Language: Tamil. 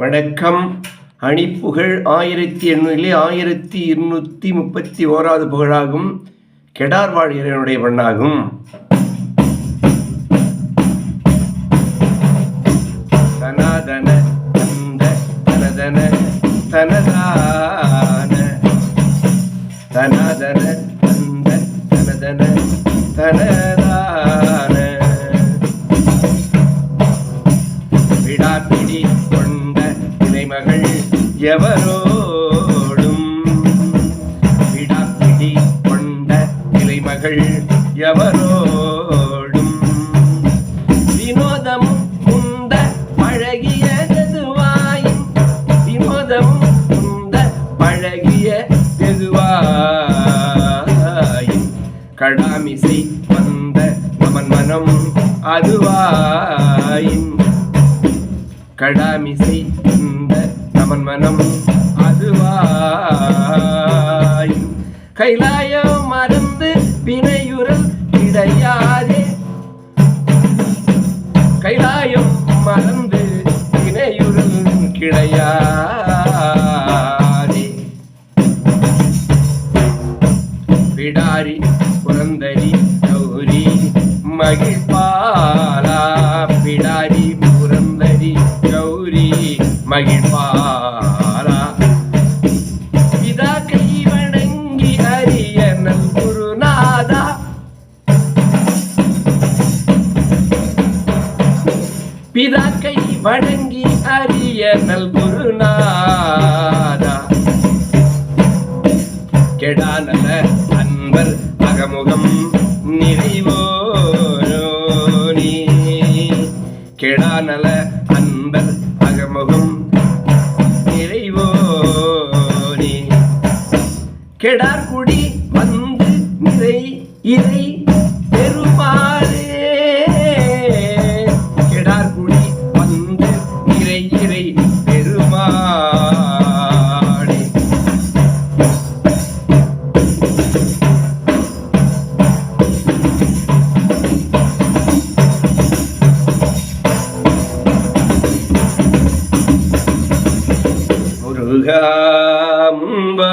வணக்கம். அணிப்புகழ் ஆயிரத்தி எண்ணூறிலே ஆயிரத்தி இருநூற்றி முப்பத்தி ஓராவது புகழாகும். கெடார்வாழ் இறைவனுடைய பெண்ணாகும் தனாதன தந்த தனதன தனதான தனாதன தந்த தனதன தனதான எவரோடும் விடாப்பிடி கொண்ட இலைமகள் எவரோடும். வினோதம் உந்த பழகிய எதுவாயும் வினோதம் உந்த பழகிய எதுவாயும் கடாமிசை வந்த நமன் மனம் அதுவா கடாமிசை இந்த நமன் மனம் அதுவாய். கைலாயம் மறந்து வினையுறல் கிடையாதே. கைலாயம் மறந்து வினையுறல் கிடையாதே. விடாரி புரந்தரி கௌரி மகிழ்பா மகிழ்வாரா? பிதா கை வணங்கி அரிய நல் குருநாதா. பிதா கை வணங்கி அரிய நல் குருநாதா. கெடானல அன்பர் அகமுகம் நிறைவோனி கெடானல அன்பர் அகமுகம் கெடார்குடி வந்து நிறை இறை பெருமாளே. கெடார்குடி வந்து நிறை இறை பெருமாளே. முருகா முன்பா